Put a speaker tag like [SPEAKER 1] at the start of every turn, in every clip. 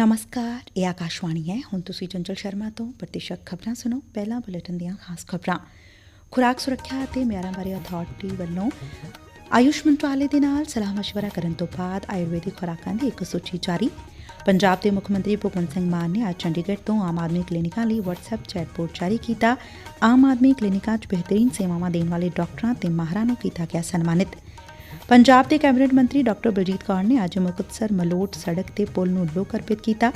[SPEAKER 1] ਨਮਸਕਾਰ ਇਹ ਆਕਾਸ਼ਵਾਣੀ ਹੈ ਹੁਣ ਤੁਸੀਂ ਚੰਚਲ ਸ਼ਰਮਾ ਤੋਂ ਪ੍ਰਤੀਸ਼ਕ ਖਬਰਾਂ ਸੁਣੋ ਪਹਿਲਾ ਬੁਲੇਟਿਨ ਦੀਆਂ ਖਾਸ ਖਬਰਾਂ ਖੁਰਾਕ ਸੁਰੱਖਿਆ ਅਤੇ ਮਿਆਰਾਂ ਬਾਰੇ ਅਥਾਰਟੀ ਵੱਲੋਂ ਆਯੁਸ਼ ਮੰਤਰਾਲੇ ਦੇ ਨਾਲ ਸਲਾਹ مشਵਰਾ ਕਰਨ ਤੋਂ ਬਾਅਦ ਆਯੁਰਵੇਦਿਕ ਖੁਰਾਕਾਂ ਦੀ ਇੱਕ ਸੂਚੀ ਜਾਰੀ ਪੰਜਾਬ ਦੇ ਮੁੱਖ ਮੰਤਰੀ ਭਗਵੰਤ ਸਿੰਘ ਮਾਨ ਨੇ ਅੱਜ ਚੰਡੀਗੜ੍ਹ ਤੋਂ ਆਮ ਆਦਮੀ ਕਲੀਨਿਕਾਂ ਲਈ WhatsApp ਚੈਟਬੋਰਡ ਜਾਰੀ ਕੀਤਾ ਆਮ ਆਦਮੀ ਕਲੀਨਿਕਾਂ 'ਚ ਬਿਹਤਰੀਨ ਸੇਵਾਵਾਂ ਦੇਣ ਵਾਲੇ ਡਾਕਟਰਾਂ ਤੇ ਮਾਹਰਾਂ ਨੂੰ ਕੀਤਾ ਗਿਆ ਸਨਮਾਨਿਤ ਪੰਜਾਬ ਦੇ ਕੈਬਨਿਟ ਮੰਤਰੀ ਡਾਕਟਰ ਬਲਜੀਤ ਕੌਰ ਨੇ ਅੱਜ ਮੁਕਤਸਰ ਮਲੋਟ ਸੜਕ ਤੇ ਪੁਲ ਨੂੰ ਲੋਕ ਅਰਪਿਤ ਕੀਤਾ।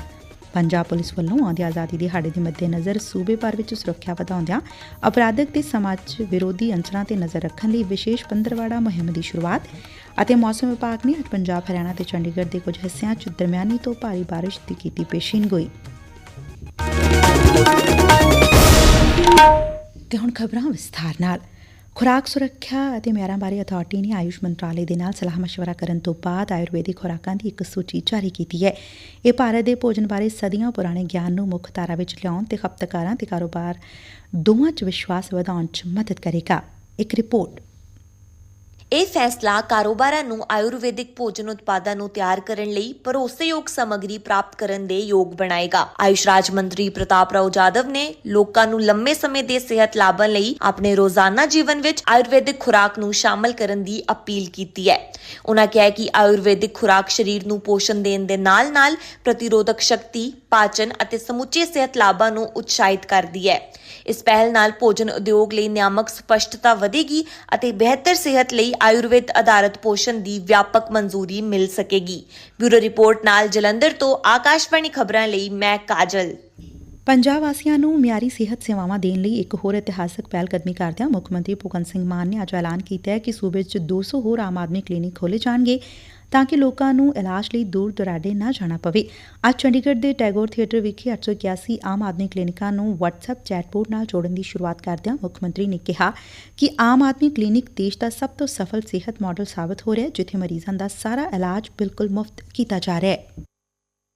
[SPEAKER 1] ਪੰਜਾਬ ਪੁਲਿਸ ਵੱਲੋਂ ਆਉਂਦੀ ਆਜ਼ਾਦੀ ਦਿਹਾੜੇ ਦੇ ਮੱਦੇਨਜ਼ਰ ਸੂਬੇ ਭਰ ਵਿੱਚ ਸੁਰੱਖਿਆ ਵਧਾਉਂਦਿਆਂ ਅਪਰਾਧਕ ਤੇ ਸਮਾਜ ਵਿਰੋਧੀ ਅੰਸਰਾਂ ਤੇ ਨਜ਼ਰ ਰੱਖਣ ਲਈ ਵਿਸ਼ੇਸ਼ ਪੰਦਰਵਾੜਾ ਮੁਹਿੰਮ ਦੀ ਸ਼ੁਰੂਆਤ ਅਤੇ ਮੌਸਮ ਵਿਭਾਗ ਨੇ ਅੱਜ ਪੰਜਾਬ, ਹਰਿਆਣਾ ਤੇ ਚੰਡੀਗੜ੍ਹ ਦੇ ਕੁਝ ਹਿੱਸਿਆਂ 'ਚ ਦਰਮਿਆਨੀ ਤੋਂ ਭਾਰੀ ਬਾਰਿਸ਼ ਦੀ ਕੀਤੀ ਪੇਸ਼ੀਨਗੋਈ ਤੇ ਹੁਣ ਖਬਰਾਂ ਵਿਸਥਾਰ ਨਾਲ। ਖੁਰਾਕ ਸੁਰੱਖਿਆ ਅਤੇ ਮਿਆਰਾਂ ਬਾਰੇ ਅਥਾਰਟੀ ਨੇ ਆਯੁਸ਼ ਮੰਤਰਾਲੇ ਦੇ ਨਾਲ ਸਲਾਹ مشਵਰਾ ਕਰਨ ਤੋਂ ਬਾਅਦ ਆਯੁਰਵੇਦਿਕ ਖੁਰਾਕਾਂ ਦੀ ਇੱਕ ਸੂਚੀ ਜਾਰੀ ਕੀਤੀ ਹੈ। ਇਹ ਭਾਰਤ ਦੇ ਭੋਜਨ ਬਾਰੇ ਸਦੀਆਂ ਪੁਰਾਣੇ ਗਿਆਨ ਨੂੰ ਮੁੱਖ ਧਾਰਾ ਵਿੱਚ ਲਿਆਉਣ ਤੇ ਖਪਤਕਾਰਾਂ ਤੇ ਕਾਰੋਬਾਰ ਦੋਵਾਂ 'ਚ ਵਿਸ਼ਵਾਸ ਵਧਾਉਣ 'ਚ ਮਦਦ ਕਰੇਗਾ। ਇੱਕ ਰਿਪੋਰਟ
[SPEAKER 2] ਇਹ ਫੈਸਲਾ ਕਾਰੋਬਾਰਾਂ ਨੂੰ ਆਯੁਰਵੈਦਿਕ ਭੋਜਨ ਉਤਪਾਦਾਂ ਨੂੰ ਤਿਆਰ ਕਰਨ ਲਈ ਭਰੋਸੇਯੋਗ ਸਮੱਗਰੀ ਪ੍ਰਾਪਤ ਕਰਨ ਦੇ ਯੋਗ ਬਣਾਏਗਾ। ਆਯੁਸ਼ ਰਾਜ ਮੰਤਰੀ ਪ੍ਰਤਾਪ ਰਾਓ ਜਾਦਵ ਨੇ ਲੋਕਾਂ ਨੂੰ ਲੰਮੇ ਸਮੇਂ ਦੇ ਸਿਹਤ ਲਾਭਾਂ ਲਈ ਆਪਣੇ ਰੋਜ਼ਾਨਾ ਜੀਵਨ ਵਿੱਚ ਆਯੁਰਵੈਦਿਕ ਖੁਰਾਕ ਨੂੰ ਸ਼ਾਮਲ ਕਰਨ ਦੀ ਅਪੀਲ ਕੀਤੀ ਹੈ। ਉਹਨਾਂ ਕਿਹਾ ਕਿ ਆਯੁਰਵੈਦਿਕ ਖੁਰਾਕ ਸਰੀਰ ਨੂੰ ਪੋਸ਼ਣ ਦੇਣ ਦੇ ਨਾਲ-ਨਾਲ ਪ੍ਰਤੀਰੋਧਕ ਸ਼ਕਤੀ ਪਾਚਨ ਅਤੇ ਸਮੁੱਚੇ ਸਿਹਤ ਲਾਭਾਂ ਨੂੰ ਉਤਸ਼ਾਹਿਤ ਕਰਦੀ ਹੈ। ਇਸ ਪਹਿਲ ਨਾਲ ਭੋਜਨ ਉਦਯੋਗ ਲਈ ਨਿਆਮਕ ਸਪਸ਼ਟਤਾ ਵਧੇਗੀ ਅਤੇ ਬਿਹਤਰ ਸਿਹਤ ਲਈ ਆਯੁਰਵੇਦ ਆਧਾਰਿਤ ਪੋਸ਼ਣ ਦੀ ਵਿਆਪਕ ਮਨਜ਼ੂਰੀ ਮਿਲ ਸਕੇਗੀ। ਬਿਊਰੋ ਰਿਪੋਰਟ ਨਾਲ ਜਲੰਧਰ ਤੋਂ ਆਕਾਸ਼ਵਾਣੀ ਖਬਰਾਂ ਲਈ ਮੈਂ ਕਾਜਲ।
[SPEAKER 1] ਪੰਜਾਬ ਵਾਸੀਆਂ ਨੂੰ ਮਿਆਰੀ ਸਿਹਤ ਸੇਵਾਵਾਂ ਦੇਣ ਲਈ ਇੱਕ ਹੋਰ ਇਤਿਹਾਸਕ ਪਹਿਲ ਕਦਮੀ ਕਰਦਿਆਂ ਮੁੱਖ ਮੰਤਰੀ ਭਗਵੰਤ ਸਿੰਘ ਮਾਨ ਨੇ ਅੱਜ ਐਲਾਨ ਕੀਤਾ ਹੈ ਕਿ ਸੂਬੇ 'ਚ 200 ਹੋਰ ਆਮ ਆਦਮੀ ਕਲੀਨਿਕ ਖੋਲੇ ਜਾਣਗੇ। ਤਾਂ ਕਿ ਲੋਕਾਂ ਨੂੰ ਇਲਾਜ ਲਈ ਦੂਰ ਦੁਰਾਡੇ ਨਾ ਜਾਣਾ ਪਵੇ ਅੱਜ ਚੰਡੀਗੜ੍ਹ ਦੇ ਟੈਗੋਰ ਥੀਏਟਰ ਵਿਖੇ 881 ਆਮ ਆਦਮੀ ਕਲੀਨਿਕਾਂ ਨੂੰ WhatsApp ਚੈਟਬੋਟ ਨਾਲ ਜੋੜਨ ਦੀ ਸ਼ੁਰੂਆਤ ਕਰਦਿਆਂ ਮੁੱਖ ਮੰਤਰੀ ਨੇ ਕਿਹਾ ਕਿ ਆਮ ਆਦਮੀ ਕਲੀਨਿਕ ਦੇਸ਼ ਦਾ ਸਭ ਤੋਂ ਸਫਲ ਸਿਹਤ ਮਾਡਲ ਸਾਬਤ ਹੋ ਰਿਹਾ ਹੈ ਜਿੱਥੇ ਮਰੀਜ਼ਾਂ ਦਾ ਸਾਰਾ ਇਲਾਜ ਬਿਲਕੁਲ ਮੁਫਤ ਕੀਤਾ ਜਾ ਰਿਹਾ ਹੈ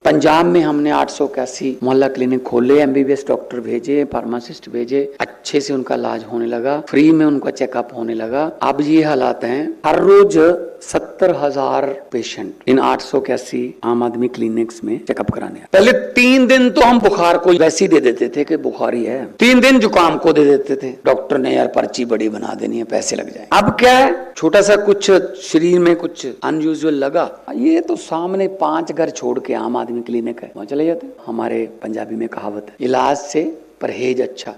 [SPEAKER 3] पंजाब में हमने आठ सौ इक्यासी मोहल्ला क्लिनिक खोले एमबीबीएस डॉक्टर भेजे फार्मासिस्ट भेजे अच्छे से उनका इलाज होने लगा फ्री में उनका चेकअप होने लगा अब ये हालात हैं हर रोज सत्तर हज़ार पेशेंट इन आठ सौ इक्यासी आम आदमी क्लिनिक्स में चेकअप कराने। पहले तीन दिन तो हम बुखार को वैसे ही दे देते थे कि बुखार ही। है तीन दिन जुकाम को दे देते थे। डॉक्टर ने, यार, पर्ची बड़ी बना देनी है, पैसे लग जाए अब क्या है? छोटा सा कुछ शरीर में कुछ अनयूजल लगा। ये तो सामने पाँच घर छोड़ के आम आदमी क्लिनिक है। वहाँ चले जाते हमारे पंजाबी में कहावत है, इलाज से परहेज अच्छा।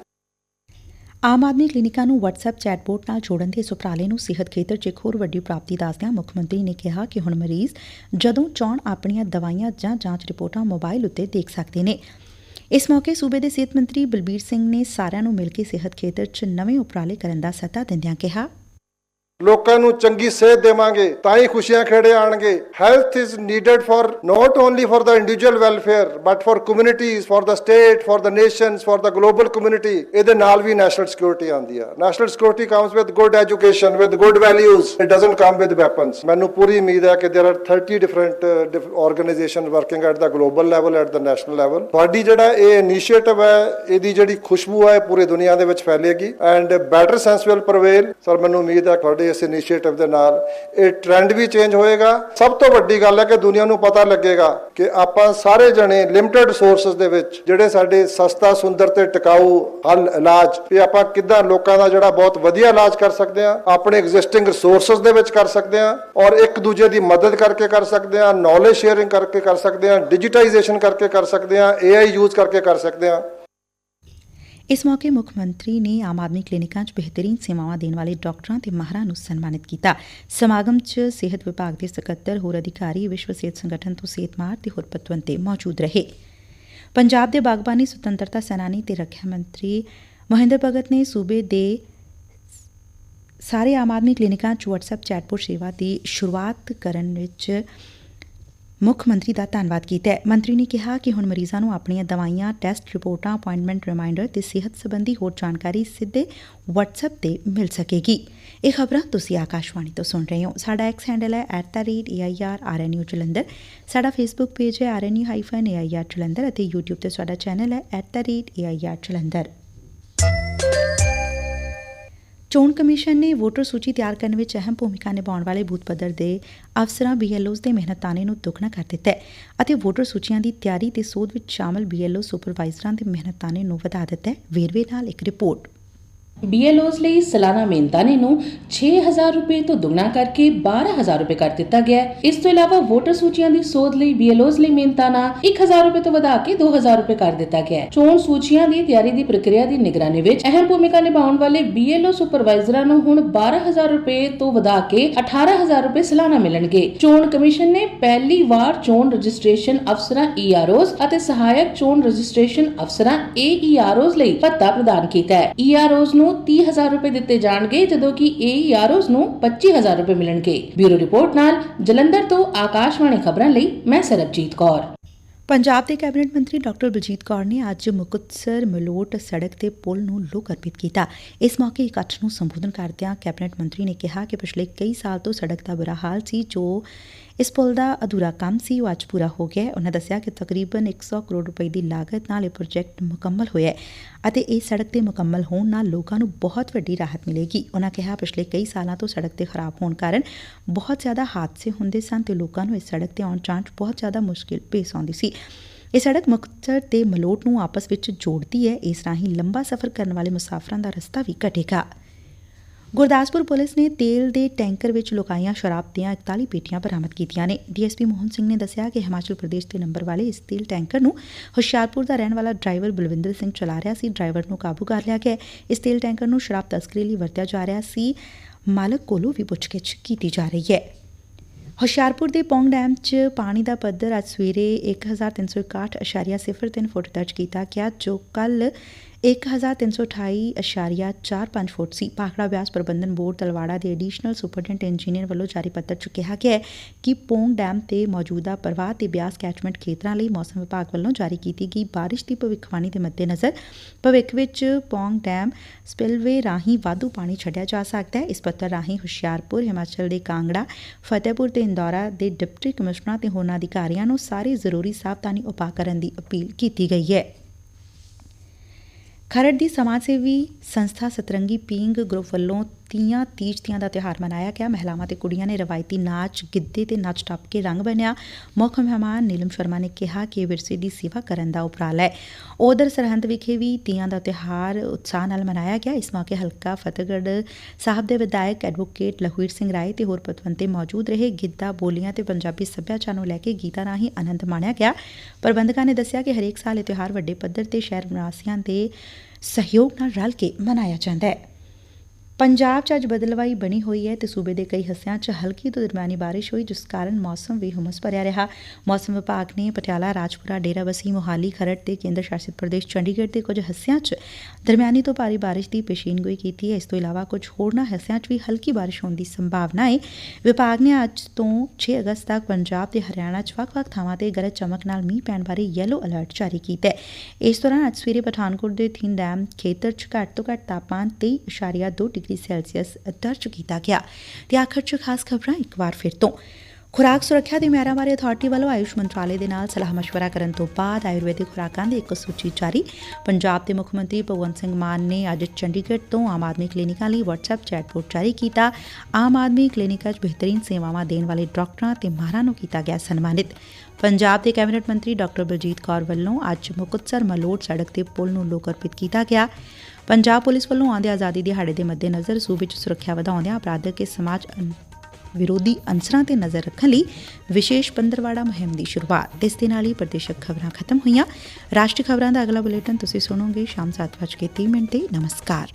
[SPEAKER 1] ਆਮ ਆਦਮੀ ਕਲੀਨਿਕਾਂ ਨੂੰ WhatsApp ਚੈਟਬੋਟ ਨਾਲ ਜੋੜਨ ਦੇ ਇਸ ਉਪਰਾਲੇ ਨੂੰ ਸਿਹਤ ਖੇਤਰ 'ਚ ਇੱਕ ਹੋਰ ਵੱਡੀ ਪ੍ਰਾਪਤੀ ਦੱਸਦਿਆਂ ਮੁੱਖ ਮੰਤਰੀ ਨੇ ਕਿਹਾ ਕਿ ਹੁਣ ਮਰੀਜ਼ ਜਦੋਂ ਚਾਹਣ ਆਪਣੀਆਂ ਦਵਾਈਆਂ ਜਾਂ ਜਾਂਚ ਰਿਪੋਰਟਾਂ ਮੋਬਾਈਲ ਉੱਤੇ ਦੇਖ ਸਕਦੇ ਨੇ। ਇਸ ਮੌਕੇ ਸੂਬੇ ਦੇ ਸਿਹਤ ਮੰਤਰੀ ਬਲਬੀਰ ਸਿੰਘ ਨੇ ਸਾਰਿਆਂ ਨੂੰ ਮਿਲ ਕੇ ਸਿਹਤ ਖੇਤਰ 'ਚ ਨਵੇਂ ਉਪਰਾਲੇ ਕਰਨ ਦਾ ਸੱਦਾ ਦਿੰਦਿਆਂ ਕਿਹਾ।
[SPEAKER 4] ਲੋਕਾਂ ਨੂੰ ਚੰਗੀ ਸਿਹਤ ਦੇਵਾਂਗੇ, ਤਾਂ ਹੀ ਖੁਸ਼ੀਆਂ ਖੇੜੇ ਆਣਗੇ। Health is needed for not only for the individual welfare but for communities for the state for the nations for the global community ਇਹਦੇ ਨਾਲ ਵੀ ਨੈਸ਼ਨਲ ਸਿਕਿਉਰਿਟੀ ਆਉਂਦੀ ਆ। National security comes with good education with good values it doesn't come with weapons ਮੈਨੂੰ ਪੂਰੀ ਉਮੀਦ ਹੈ ਕਿ there are 30 different organization working at the global level at the national level ਤੁਹਾਡੀ ਜਿਹੜਾ ਇਹ ਇਨੀਸ਼ੀਏਟਿਵ ਹੈ, ਇਹਦੀ ਜਿਹੜੀ ਖੁਸ਼ਬੂ ਹੈ ਪੂਰੀ ਦੁਨੀਆ ਦੇ ਵਿੱਚ ਫੈਲੇਗੀ। And better sense will prevail sir ਮੈਨੂੰ ਉਮੀਦ ਹੈ ਤੁਹਾਡੇ ਇਸ ਇਨੀਸ਼ੀਏਟਿਵ ਦੇ ਨਾਲ। ਇਹ ਟ੍ਰੈਂਡ ਵੀ ਚੇਂਜ ਹੋਏਗਾ। ਸਭ ਤੋਂ ਵੱਡੀ ਗੱਲ ਹੈ ਕਿ ਦੁਨੀਆ ਨੂੰ ਪਤਾ ਲੱਗੇਗਾ ਕਿ ਆਪਾਂ ਸਾਰੇ ਜਣੇ ਲਿਮਟਿਡ ਰਿਸੋਰਸਸ ਦੇ ਵਿੱਚ ਜਿਹੜੇ ਸਾਡੇ ਸਸਤਾ, ਸੁੰਦਰ ਤੇ ਟਿਕਾਊ ਹੱਲ, ਇਲਾਜ ਇਹ ਆਪਾਂ ਕਿੱਦਾਂ ਲੋਕਾਂ ਦਾ ਜਿਹੜਾ ਬਹੁਤ ਵਧੀਆ ਇਲਾਜ ਕਰ ਸਕਦੇ ਆ ਆਪਣੇ ਐਗਜ਼ਿਸਟਿੰਗ ਰਿਸੋਰਸਸ ਦੇ ਵਿੱਚ ਕਰ ਸਕਦੇ ਆ ਔਰ ਇੱਕ ਦੂਜੇ ਦੀ ਮਦਦ ਕਰਕੇ ਕਰ ਸਕਦੇ ਆ ਨੌਲੇਜ ਸ਼ੇਅਰਿੰਗ ਕਰਕੇ ਕਰ ਸਕਦੇ ਆ ਡਿਜੀਟਾਈਜੇਸ਼ਨ ਕਰਕੇ ਕਰ ਸਕਦੇ ਆ ਏਆਈ ਯੂਜ਼ ਕਰਕੇ ਕਰ ਸਕਦੇ ਆ
[SPEAKER 1] ਇਸ ਮੌਕੇ ਮੁੱਖ ਮੰਤਰੀ ਨੇ ਆਮ ਆਦਮੀ ਕਲੀਨਿਕਾਂ 'ਚ ਬਿਹਤਰੀਨ ਸੇਵਾਵਾਂ ਦੇਣ ਵਾਲੇ ਡਾਕਟਰਾਂ ਤੇ ਮਾਹਰਾਂ ਨੂੰ ਸਨਮਾਨਿਤ ਕੀਤਾ। ਸਮਾਗਮ 'ਚ ਸਿਹਤ ਵਿਭਾਗ ਦੇ ਸਕੱਤਰ, ਹੋਰ ਅਧਿਕਾਰੀ, ਵਿਸ਼ਵ ਸਿਹਤ ਸੰਗਠਨ ਤੋਂ ਸਿਹਤ ਮਾਹਰ ਤੇ ਹੋਰ ਪਤਵੰਤੇ ਮੌਜੂਦ ਰਹੇ। ਪੰਜਾਬ ਦੇ ਬਾਗਬਾਨੀ, ਸੁਤੰਤਰਤਾ ਸੈਨਾਨੀ ਤੇ ਰੱਖਿਆ ਮੰਤਰੀ ਮਹਿੰਦਰ ਭਗਤ ਨੇ ਸੂਬੇ ਦੇ ਸਾਰੇ ਆਮ ਆਦਮੀ ਕਲੀਨਿਕਾਂ 'ਚ WhatsApp ਚੈਟਬੋਟ ਸੇਵਾ ਦੀ ਸ਼ੁਰੂਆਤ ਕਰਨ ਵਿੱਚ ਮੁੱਖ ਮੰਤਰੀ ਦਾ ਧੰਨਵਾਦ ਕੀਤਾ ਹੈ। ਮੰਤਰੀ ਨੇ ਕਿਹਾ ਕਿ ਹੁਣ ਮਰੀਜ਼ਾਂ ਨੂੰ ਆਪਣੀਆਂ ਦਵਾਈਆਂ, ਟੈਸਟ ਰਿਪੋਰਟਾਂ, ਅਪਾਇੰਟਮੈਂਟ ਰਿਮਾਈਂਡਰ ਤੇ ਸਿਹਤ ਸੰਬੰਧੀ ਹੋਰ ਜਾਣਕਾਰੀ ਸਿੱਧੇ WhatsApp ਤੇ ਮਿਲ ਸਕੇਗੀ। ਇਹ ਖਬਰਾਂ ਤੁਸੀਂ ਆਕਾਸ਼ਵਾਣੀ ਤੋਂ ਸੁਣ ਰਹੇ ਹੋ। ਸਾਡਾ ਐਕਸ ਹੈਂਡਲ ਹੈ @airrnu ਜਲੰਧਰ। ਸਾਡਾ ਫੇਸਬੁੱਕ ਪੇਜ ਹੈ rnu-air ਜਲੰਧਰ ਅਤੇ YouTube ਤੇ ਸਾਡਾ ਚੈਨਲ ਹੈ @air ਜਲੰਧਰ। ਚੋਣ ਕਮਿਸ਼ਨ ਨੇ ਵੋਟਰ ਸੂਚੀ ਤਿਆਰ ਕਰਨ ਵਿੱਚ ਅਹਿਮ ਭੂਮਿਕਾ ਨਿਭਾਉਣ ਵਾਲੇ ਬੂਥ ਪੱਧਰ ਦੇ ਅਫਸਰਾਂ ਬੀਐਲਓਜ਼ ਦੇ ਮਿਹਨਤਾਨੇ ਨੂੰ ਦੁੱਗਣਾ ਕਰ ਦਿੱਤਾ ਹੈ ਅਤੇ ਵੋਟਰ ਸੂਚੀਆਂ ਦੀ ਤਿਆਰੀ ਤੇ ਸੋਧ ਵਿੱਚ ਸ਼ਾਮਲ ਬੀਐਲਓ ਸੁਪਰਵਾਈਜ਼ਰਾਂ ਦੇ ਮਿਹਨਤਾਨੇ ਨੂੰ ਵਧਾ ਦਿੱਤਾ ਹੈ। ਵੇਰਵੇ ਨਾਲ ਇੱਕ ਰਿਪੋਰਟ।
[SPEAKER 5] ਬੀਐਲਓਜ਼ ਲਈ ਸਾਲਾਨਾ ਮਿਹਨਤਾਨੇ ਨੂੰ 6000 ਰੁਪਏ ਤੋਂ ਦੁੱਗਣਾ ਕਰਕੇ 12000 ਰੁਪਏ ਕਰ ਦਿੱਤਾ ਗਿਆ ਹੈ। ਇਸ ਤੋਂ ਇਲਾਵਾ ਵੋਟਰ ਸੂਚੀਆਂ ਦੀ ਸੋਧ ਲਈ ਬੀਐਲਓਜ਼ ਲਈ ਮਿਹਨਤਾਨਾ 1000 ਰੁਪਏ ਤੋਂ ਵਧਾ ਕੇ 2000 ਰੁਪਏ ਕਰ ਦਿੱਤਾ ਗਿਆ ਹੈ। ਚੋਣ ਸੂਚੀਆਂ ਦੀ ਤਿਆਰੀ ਦੀ ਪ੍ਰਕਿਰਿਆ ਦੀ ਨਿਗਰਾਨੀ ਵਿੱਚ ਅਹਿਮ ਭੂਮਿਕਾ ਨਿਭਾਉਣ ਵਾਲੇ ਬੀਐਲਓ ਸੁਪਰਵਾਈਜ਼ਰਾਂ ਨੂੰ ਹੁਣ 12000 ਰੁਪਏ ਤੋਂ ਵਧਾ ਕੇ 18000 ਰੁਪਏ ਸਾਲਾਨਾ ਮਿਲਣਗੇ। ਚੋਣ ਕਮਿਸ਼ਨ ਨੇ ਪਹਿਲੀ ਵਾਰ ਚੋਣ ਰਜਿਸਟ੍ਰੇਸ਼ਨ ਅਫਸਰਾਂ ਈਆਰਓਜ਼ ਅਤੇ ਸਹਾਇਕ ਚੋਣ ਰਜਿਸਟ੍ਰੇਸ਼ਨ ਅਫਸਰਾਂ ਏਈਆਰਓਜ਼ ਲਈ ਭੱਤਾ ਪ੍ਰਦਾਨ ਕੀਤਾ ਹੈ। ਈਆਰਓਜ਼ ਨੂੰ 30000 ਰੁਪਏ ਦਿੱਤੇ ਜਾਣਗੇ, ਜਦੋਂ ਕਿ ਏਈਆਰਓਜ਼ ਨੂੰ 25000 ਰੁਪਏ ਮਿਲਣਗੇ। ਬਿਊਰੋ ਰਿਪੋਰਟ ਨਾਲ ਜਲੰਧਰ ਤੋਂ ਆਕਾਸ਼ਵਾਣੀ ਖਬਰਾਂ ਲਈ ਮੈਂ ਸਰਬਜੀਤ ਕੌਰ।
[SPEAKER 1] ਪੰਜਾਬ ਦੇ ਕੈਬਨਿਟ ਮੰਤਰੀ ਡਾਕਟਰ ਬਲਜੀਤ ਕੌਰ ਨੇ ਅੱਜ ਮੁਕਤਸਰ ਮਲੋਟ ਸੜਕ ਤੇ ਪੁਲ ਨੂੰ ਲੋਕ ਅਰਪਿਤ ਕੀਤਾ। ਇਸ ਮੌਕੇ ਇਕੱਠ ਨੂੰ ਸੰਬੋਧਨ ਕਰਦਿਆਂ ਕੈਬਨਿਟ ਮੰਤਰੀ ਨੇ ਕਿਹਾ ਕਿ ਪਿਛਲੇ ਕਈ ਸਾਲ ਤੋਂ ਸੜਕ ਦਾ ਬੁਰਾ ਹਾਲ ਸੀ, ਜੋ ਇਸ ਪੁਲ ਦਾ ਅਧੂਰਾ ਕੰਮ ਸੀ, ਉਹ ਅੱਜ ਪੂਰਾ ਹੋ ਗਿਆ ਹੈ। ਉਹਨਾਂ ਦੱਸਿਆ ਕਿ ਤਕਰੀਬਨ 100 ਕਰੋੜ ਰੁਪਏ ਦੀ ਲਾਗਤ ਨਾਲ ਇਹ ਪ੍ਰੋਜੈਕਟ ਮੁਕੰਮਲ ਹੋਇਆ ਹੈ ਅਤੇ ਇਹ ਸੜਕ 'ਤੇ ਮੁਕੰਮਲ ਹੋਣ ਨਾਲ ਲੋਕਾਂ ਨੂੰ ਬਹੁਤ ਵੱਡੀ ਰਾਹਤ ਮਿਲੇਗੀ। ਉਹਨਾਂ ਕਿਹਾ, ਪਿਛਲੇ ਕਈ ਸਾਲਾਂ ਤੋਂ ਸੜਕ ਤੇ ਖਰਾਬ ਹੋਣ ਕਾਰਨ ਬਹੁਤ ਜ਼ਿਆਦਾ ਹਾਦਸੇ ਹੁੰਦੇ ਸਨ ਤੇ ਲੋਕਾਂ ਨੂੰ ਇਸ ਸੜਕ ਤੇ ਆਉਣ ਜਾਣ 'ਚ ਬਹੁਤ ਜ਼ਿਆਦਾ ਮੁਸ਼ਕਿਲ ਪੇਸ਼ ਆਉਂਦੀ ਸੀ। ਇਹ ਸੜਕ ਮੁਕਤਸਰ ਤੇ ਮਲੋਟ ਨੂੰ ਆਪਸ ਵਿੱਚ ਜੋੜਦੀ ਹੈ। ਇਸ ਰਾਹੀਂ ਲੰਬਾ ਸਫ਼ਰ ਕਰਨ ਵਾਲੇ ਮੁਸਾਫਰਾਂ ਦਾ ਰਸਤਾ ਵੀ ਘਟੇਗਾ। ਗੁਰਦਾਸਪੁਰ ਪੁਲਿਸ ਨੇ ਤੇਲ ਦੇ ਟੈਂਕਰ ਵਿੱਚ ਲੁਕਾਈਆਂ ਸ਼ਰਾਬ ਦੀਆਂ 41 ਪੇਟੀਆਂ ਬਰਾਮਦ ਕੀਤੀਆਂ ਨੇ। ਡੀਐਸਪੀ ਮੋਹਨ ਸਿੰਘ ਨੇ ਦੱਸਿਆ ਕਿ ਹਿਮਾਚਲ ਪ੍ਰਦੇਸ਼ ਦੇ ਨੰਬਰ ਵਾਲੇ ਇਸ ਤੇਲ ਟੈਂਕਰ ਨੂੰ ਹੁਸ਼ਿਆਰਪੁਰ ਦਾ ਰਹਿਣ ਵਾਲਾ ਡਰਾਈਵਰ ਬਲਵਿੰਦਰ ਸਿੰਘ ਚਲਾ ਰਿਹਾ ਸੀ। ਡਰਾਈਵਰ ਨੂੰ ਕਾਬੂ ਕਰ ਲਿਆ ਗਿਆ। ਇਸ ਤੇਲ ਟੈਂਕਰ ਨੂੰ ਸ਼ਰਾਬ ਤਸਕਰੀ ਲਈ ਵਰਤਿਆ ਜਾ ਰਿਹਾ ਸੀ। ਮਾਲਕ ਕੋਲੋਂ ਵੀ ਪੁੱਛਗਿੱਛ ਕੀਤੀ ਜਾ ਰਹੀ ਹੈ। ਹੁਸ਼ਿਆਰਪੁਰ ਦੇ ਪੌਂਗ ਡੈਮ 'ਚ ਪਾਣੀ ਦਾ ਪੱਧਰ ਅੱਜ ਸਵੇਰੇ 1361.03 ਫੁੱਟ ਦਰਜ ਕੀਤਾ ਗਿਆ, ਜੋ ਕੱਲ 1328.45 ਫੁੱਟ ਸੀ। ਭਾਖੜਾ ਬਿਆਸ ਪ੍ਰਬੰਧਨ ਬੋਰਡ ਤਲਵਾੜਾ ਦੇ ਐਡੀਸ਼ਨਲ ਸੁਪਰਡੈਂਟ ਇੰਜੀਨੀਅਰ ਵੱਲੋਂ ਜਾਰੀ ਪੱਤਰ 'ਚ ਕਿਹਾ ਗਿਆ ਹੈ ਕਿ ਪੋਂਗ ਡੈਮ ਤੇ ਮੌਜੂਦਾ ਪ੍ਰਵਾਹ ਤੇ ਬਿਆਸ ਕੈਚਮੈਂਟ ਖੇਤਰਾਂ ਲਈ ਮੌਸਮ ਵਿਭਾਗ ਵੱਲੋਂ ਜਾਰੀ ਕੀਤੀ ਗਈ ਬਾਰਿਸ਼ ਦੀ ਭਵਿੱਖਬਾਣੀ ਦੇ ਮੱਦੇਨਜ਼ਰ ਭਵਿੱਖ ਵਿੱਚ ਪੋਂਗ ਡੈਮ ਸਪਿਲਵੇ ਰਾਹੀਂ ਵਾਧੂ ਪਾਣੀ ਛੱਡਿਆ ਜਾ ਸਕਦਾ ਹੈ। ਇਸ ਪੱਤਰ ਰਾਹੀਂ ਹੁਸ਼ਿਆਰਪੁਰ, ਹਿਮਾਚਲ ਦੇ ਕਾਂਗੜਾ, ਫਤਿਹਪੁਰ ਤੇ ਇੰਦੌਰਾ ਦੇ ਡਿਪਟੀ ਕਮਿਸ਼ਨਰਾਂ ਤੇ ਹੋਰਨਾਂ ਅਧਿਕਾਰੀਆਂ ਨੂੰ ਸਾਰੇ ਜ਼ਰੂਰੀ ਸਾਵਧਾਨੀ ਉਪਾਅ ਕਰਨ ਦੀ ਅਪੀਲ ਕੀਤੀ ਗਈ ਹੈ। ਖਰੜ ਦੀ ਸਮਾਜ ਸੇਵੀ ਸੰਸਥਾ ਸਤਰੰਗੀ ਪੀਂਗ ਗਰੁੱਪ ਵੱਲੋਂ ਤੀਆਂ ਤੀਜ ਤੀਆਂ ਦਾ ਤਿਉਹਾਰ ਮਨਾਇਆ ਗਿਆ। ਮਹਿਲਾਵਾਂ ਤੇ ਕੁੜੀਆਂ ਨੇ ਰਵਾਇਤੀ ਨਾਚ, ਗਿੱਧੇ ਤੇ ਨੱਚ ਟੱਪ ਕੇ ਰੰਗ ਬੰਨਿਆ। ਮੁੱਖ ਮਹਿਮਾਨ ਨੀਲਮ ਸ਼ਰਮਾ ਨੇ ਕਿਹਾ ਕਿ ਵਿਰਸੇ ਦੀ ਸੇਵਾ ਕਰਨ ਦਾ ਉਪਰਾਲਾ ਹੈ। ਉਧਰ ਸਰਹੰਦ ਵਿਖੇ ਵੀ ਤੀਆਂ ਦਾ ਤਿਉਹਾਰ ਉਤਸ਼ਾਹ ਨਾਲ ਮਨਾਇਆ ਗਿਆ। ਇਸ ਮੌਕੇ ਹਲਕਾ ਫਤਿਹਗੜ੍ਹ ਸਾਹਿਬ ਦੇ ਵਿਧਾਇਕ ਐਡਵੋਕੇਟ ਲਖਵੀਰ ਸਿੰਘ ਰਾਏ ਤੇ ਹੋਰ ਪਤਵੰਤੇ ਮੌਜੂਦ ਰਹੇ। ਗਿੱਧਾ, ਬੋਲੀਆਂ ਤੇ ਪੰਜਾਬੀ ਸੱਭਿਆਚਾਰ ਨੂੰ ਲੈ ਕੇ ਗੀਤਾਂ ਰਾਹੀਂ ਆਨੰਦ ਮਾਣਿਆ ਗਿਆ। ਪ੍ਰਬੰਧਕਾਂ ਨੇ ਦੱਸਿਆ ਕਿ ਹਰੇਕ ਸਾਲ ਇਹ ਤਿਉਹਾਰ ਵੱਡੇ ਪੱਧਰ ਤੇ ਸ਼ਹਿਰ ਨਿਵਾਸੀਆਂ ਦੇ ਸਹਿਯੋਗ ਨਾਲ ਰਲ ਕੇ ਮਨਾਇਆ ਜਾਂਦਾ ਹੈ। ਪੰਜਾਬ 'ਚ ਅੱਜ ਬਦਲਵਾਈ ਬਣੀ ਹੋਈ ਹੈ ਤੇ ਸੂਬੇ ਦੇ ਕਈ ਹਿੱਸਿਆਂ 'ਚ ਹਲਕੀ ਤੋਂ ਦਰਮਿਆਨੀ ਬਾਰਿਸ਼ ਹੋਈ, ਜਿਸ ਕਾਰਨ ਮੌਸਮ ਵੀ ਹੁਮਸ ਭਰਿਆ ਰਿਹਾ। ਮੌਸਮ ਵਿਭਾਗ ਨੇ ਪਟਿਆਲਾ, ਰਾਜਪੁਰਾ ਡੇਰਾਬੱਸੀ ਮੋਹਾਲੀ, ਖਰੜ ਤੇ ਕੇਂਦਰ ਸ਼ਾਸਿਤ ਪ੍ਰਦੇਸ਼, ਚੰਡੀਗੜ੍ਹ ਦੇ ਕੁਝ ਹਿੱਸਿਆਂ 'ਚ ਦਰਮਿਆਨੀ ਤੋਂ ਭਾਰੀ ਬਾਰਿਸ਼ ਦੀ ਪੇਸ਼ੀਨਗੋਈ ਕੀਤੀ ਹੈ। ਇਸ ਤੋਂ ਇਲਾਵਾ ਕੁਝ ਹੋਰਨਾਂ ਹਿੱਸਿਆਂ 'ਚ ਵੀ ਹਲਕੀ ਬਾਰਿਸ਼ ਹੋਣ ਦੀ ਸੰਭਾਵਨਾ ਹੈ। ਵਿਭਾਗ ਨੇ ਅੱਜ ਤੋਂ 6 ਅਗਸਤ ਤੱਕ ਪੰਜਾਬ ਤੇ ਹਰਿਆਣਾ 'ਚ ਵੱਖ-ਵੱਖ ਥਾਵਾਂ ਤੇ ਗਰਜ ਚਮਕ ਨਾਲ ਮੀਂਹ ਪੈਣ ਬਾਰੇ ਯੈਲੋ ਅਲਰਟ ਜਾਰੀ ਕੀਤਾ ਹੈ। ਇਸ ਦੌਰਾਨ ਅੱਜ ਸਵੇਰੇ ਪਠਾਨਕੋਟ ਦੇ ਥਿੰਨ ਡੈਮ ਖੇਤਰ 'ਚ ਘੱਟ ਤੋਂ ਘੱਟ ਤਾਪਮਾਨ 23.2 ਡਿਗਰੀ ਸੈਲਸੀਅਸ ਦਰਜ ਕੀਤਾ ਗਿਆ। ਤੇ ਆਖਰ 'ਚ ਖਾਸ ਖਬਰਾਂ ਇੱਕ ਵਾਰ ਫਿਰ ਤੋਂ। ਖੁਰਾਕ ਸੁਰੱਖਿਆ ਦੇ ਮਿਆਰਾਂ ਬਾਰੇ ਅਥਾਰਟੀ ਵੱਲੋਂ ਆਯੁਸ਼ ਮੰਤਰਾਲੇ ਦੇ ਨਾਲ ਸਲਾਹ ਮਸ਼ਵਰਾ ਕਰਨ ਤੋਂ ਬਾਅਦ ਆਯੁਰਵੈਦਿਕ ਖੁਰਾਕਾਂ ਦੀ ਇੱਕ ਸੂਚੀ ਜਾਰੀ। ਪੰਜਾਬ ਦੇ ਮੁੱਖ ਮੰਤਰੀ ਭਗਵੰਤ ਸਿੰਘ ਮਾਨ ਨੇ ਅੱਜ ਚੰਡੀਗੜ੍ਹ ਤੋਂ ਆਮ ਆਦਮੀ ਕਲੀਨਿਕਾਂ ਲਈ WhatsApp ਚੈਟਬੋਟ ਜਾਰੀ ਕੀਤਾ। ਆਮ ਆਦਮੀ ਕਲੀਨਿਕਾਂ 'ਚ ਬਿਹਤਰੀਨ ਸੇਵਾਵਾਂ ਦੇਣ ਵਾਲੇ ਡਾਕਟਰਾਂ ਤੇ ਮਾਹਰਾਂ ਨੂੰ ਕੀਤਾ ਗਿਆ ਸਨਮਾਨਿਤ। ਪੰਜਾਬ ਦੇ ਕੈਬਨਿਟ ਮੰਤਰੀ ਡਾਕਟਰ ਬਲਜੀਤ ਕੌਰ ਵੱਲੋਂ ਅੱਜ ਮੁਕਤਸਰ ਮਲੋਟ ਸੜਕ ਤੇ ਪੁਲ ਨੂੰ ਲੋਕ ਅਰਪਿਤ ਕੀਤਾ ਗਿਆ। ਪੰਜਾਬ ਪੁਲਿਸ ਵੱਲੋਂ ਆਂਦੇ ਆਜ਼ਾਦੀ ਦਿਹਾੜੇ ਦੇ ਮੱਦੇਨਜ਼ਰ ਸੂਬੇ 'ਚ ਸੁਰੱਖਿਆ ਵਧਾਉਂਦਿਆਂ ਅਪਰਾਧਕ ਤੇ ਸਮਾਜ ਵਿਰੋਧੀ ਅੰਸਰਾਂ ਤੇ ਨਜ਼ਰ ਰੱਖਣ ਲਈ ਵਿਸ਼ੇਸ਼ ਪੰਦਰਵਾੜਾ ਮੁਹਿੰਮ ਦੀ ਸ਼ੁਰੂਆਤ। ਇਸ ਦੇ ਨਾਲ ਹੀ ਪ੍ਰਦੇਸ਼ਕ ਖਬਰਾਂ ਖਤਮ ਹੋਈਆਂ। ਰਾਸ਼ਟਰੀ ਖਬਰਾਂ ਦਾ ਅਗਲਾ ਬੁਲੇਟਿਨ ਤੁਸੀਂ ਸੁਣੋਗੇ ਸ਼ਾਮ 7:30 ਮਿੰਟ ਤੇ। ਨਮਸਕਾਰ।